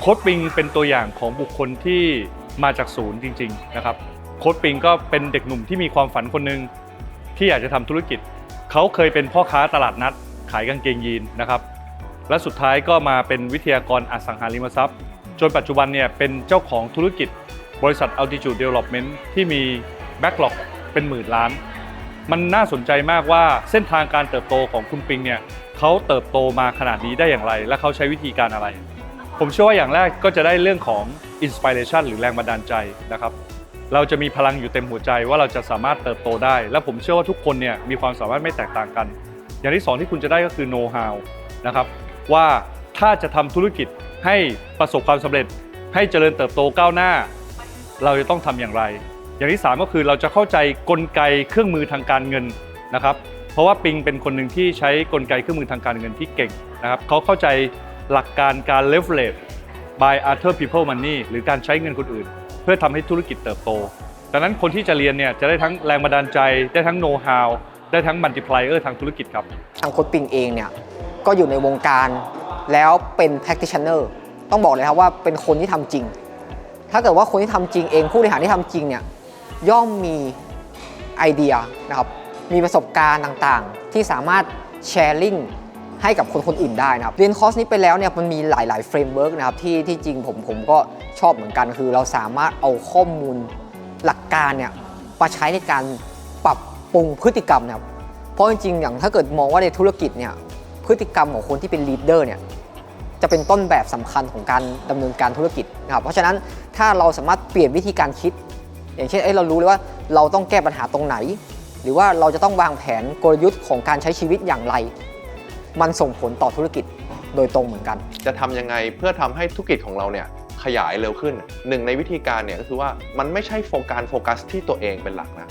โค้ดปิงเป็นตัวอย่างของบุคคลที่มาจากศูนย์จริงๆนะครับโค้ดปิงก็เป็นเด็กหนุ่มที่มีความฝันคนหนึ่งที่อยากจะทำธุรกิจ เขาเคยเป็นพ่อค้าตลาดนัด ขายกางเกงยีนนะครับและสุดท้ายก็มาเป็นวิทยากรอสังหาริมทรัพย์ จนปัจจุบันเนี่ยเป็นเจ้าของธุรกิจ บริษัท Altitude Development ที่มี Backlog เป็นหมื่นล้าน มันน่าสนใจมากว่าเส้นทางการเติบโตของคุณปิงเนี่ยเขาเติบโตมาขนาดนี้ได้อย่างไร และเขาใช้วิธีการอะไร ผมเชื่อว่าอย่างแรกก็จะได้เรื่องของ inspiration หรือแรงบันดาลใจนะครับเราจะมีพลังอยู่เต็มหัวใจว่าเราจะสามารถเติบโตได้ และผมเชื่อว่าทุกคนเนี่ยมีความสามารถไม่แตกต่างกัน อย่างที่สองที่คุณจะได้ก็คือ know how นะครับว่าถ้าจะทำธุรกิจให้ประสบความสำเร็จ ให้เจริญเติบโตก้าวหน้า เราจะต้องทำอย่างไร อย่างที่ 3 ก็คือเราจะเข้าใจกลไกเครื่องมือทางการเงินนะครับเพราะว่าปิงเป็นคนหนึ่งที่ใช้กลไกเครื่องมือทางการเงินที่เก่งนะครับเขาเข้าใจ หลักการการ leverage by other people money หรือการใช้เงินคนอื่น เพื่อทำให้ธุรกิจเติบโตดังนั้นคนที่จะเรียนเนี่ยจะได้ทั้งแรงบันดาลใจ ได้ทั้ง know how ได้ทั้ง multiplier ทางธุรกิจครับ ทางโค้ดปิงเองเนี่ยก็อยู่ในวงการแล้วเป็น practitioner ต้องบอกเลยครับว่าเป็นคนที่ทำจริง ถ้าเกิดว่าคนที่ทำจริงเองผู้บริหารที่ทำจริงเนี่ยย่อมมีไอเดียนะครับมีประสบการณ์ต่างๆ ที่สามารถแชร์ลิง ให้กับคนคนอื่นได้นะครับ เรียนคอร์สนี้ไปแล้วเนี่ยมันมีหลาย ๆ เฟรมเวิร์กนะครับที่ที่จริงผมผมก็ชอบเหมือนกัน คือเราสามารถเอาข้อมูลหลักการเนี่ยมาใช้ในการปรับปรุงพฤติกรรมนะครับเพราะจริง ๆ อย่างถ้าเกิดมองว่าในธุรกิจเนี่ยพฤติกรรมของคนที่เป็นลีดเดอร์เนี่ยจะเป็นต้นแบบสำคัญของการดำเนินการธุรกิจนะครับเพราะฉะนั้นถ้าเราสามารถเปลี่ยนวิธีการคิด อย่างเช่นเอ้เรารู้เลยว่าเราต้องแก้ปัญหาตรงไหน หรือว่าเราจะต้องวางแผนกลยุทธ์ของการใช้ชีวิตอย่างไร มันส่งผลต่อธุรกิจโดยตรงเหมือนกัน จะทำยังไงเพื่อทำให้ธุรกิจของเราเนี่ยขยายเร็วขึ้นหนึ่งในวิธีการเนี่ยก็คือว่ามันไม่ใช่โฟกัสโฟกัสที่ตัวเองเป็นหลักนะ